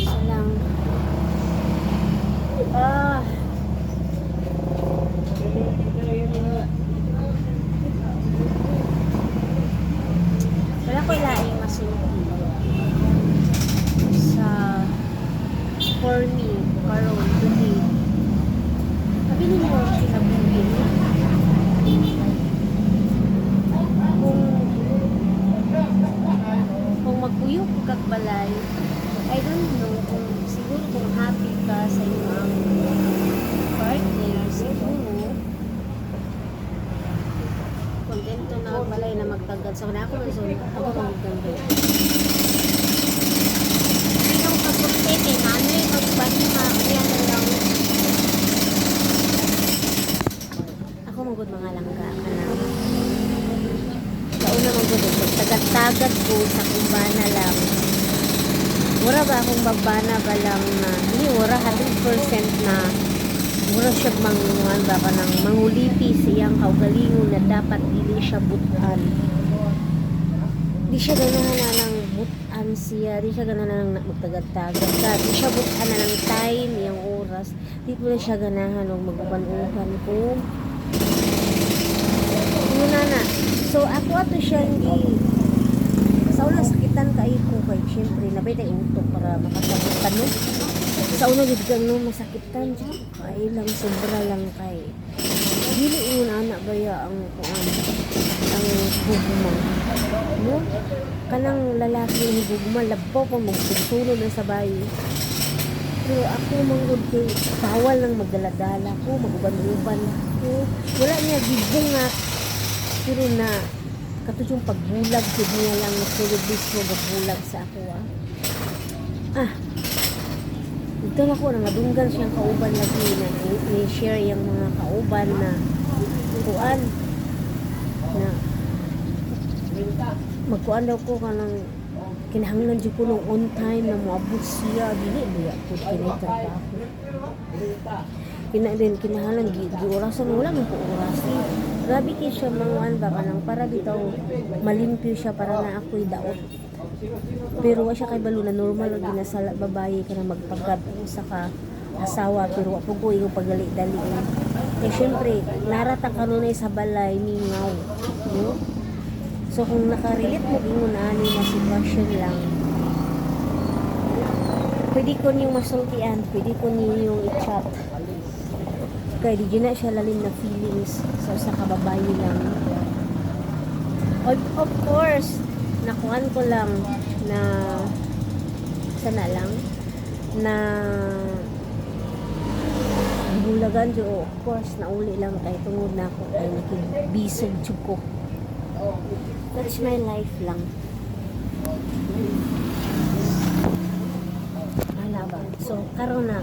lang. Ah. Wala ko ilaing masunod sa for me karon today. Sabi ni mo kinabuhi. Kung kung magpuyok kag balay, ka sa imong partner siguro. Kontento na balay na magtagad so na ako man so ako magtagad. Yung pagpunti kay nanay magbasma yan na lang ako magod mga langga ka na. Kauna man gud tagad-tagad ko sa kumbana lang. Mura ba akong babana ba lang na hindi mura 100% na mura siya manguan ba ka nang mangulipi siyang kaugalingon na dapat dili siya butan. Di siya ganahan na ng butan siya, di siya ganahan ng magtagad-tagad ka, siya butan na ng time, yung oras, di ko na siya ganahan ng maguban-uban ko. Muna na. So, ako ato siya hindi sa una sakitan kay ko kay syempre nabay utok para makasakitan no. Sa una gid kang no masakitan siya kay lang sobra lang kay. Dili ingon anak baya ang kuan ang hugma. No? Kanang lalaki ang hugma labaw pa magsusunod na sa bayi. Pero ako manggod kay bawal lang magdala-dala ko, maguban-uban ko. Wala niya gibungat pero na katong yung pagbulag jud niya lang na puro bismo magbulag sa ako ah. Ah. Ito na ko na nadunggan siyang kauban lagi na ni-share yung mga kauban na kuan na magkuan daw ko kanang kinahanglan jud ko nung on time na moabot siya. Dili biya ko kini trabaho kina din kinahalan gi gi orasan wala man ko oras grabe kay siya manguan ba kanang para bitaw malimpyo siya para na ako'y daot pero wa siya kay balo na normal og ginasala babae ka na magpagab sa ka asawa pero wa po ko yung pagali-dali eh syempre narata kanunay sa balay ningaw no? So kung nakarelate mo ingon ani na sitwasyon lang. Pwede ko niyong masultian pwede ko niyong i-chat. Kaya di na siya lalim na feelings sa sa kababae lang. Of, of course, nakuhan ko lang na sana lang na bulagan jo of course nauli lang kay tungod na ako kay nakibisog jud ko. That's my life lang. Ala ba? So, karon na,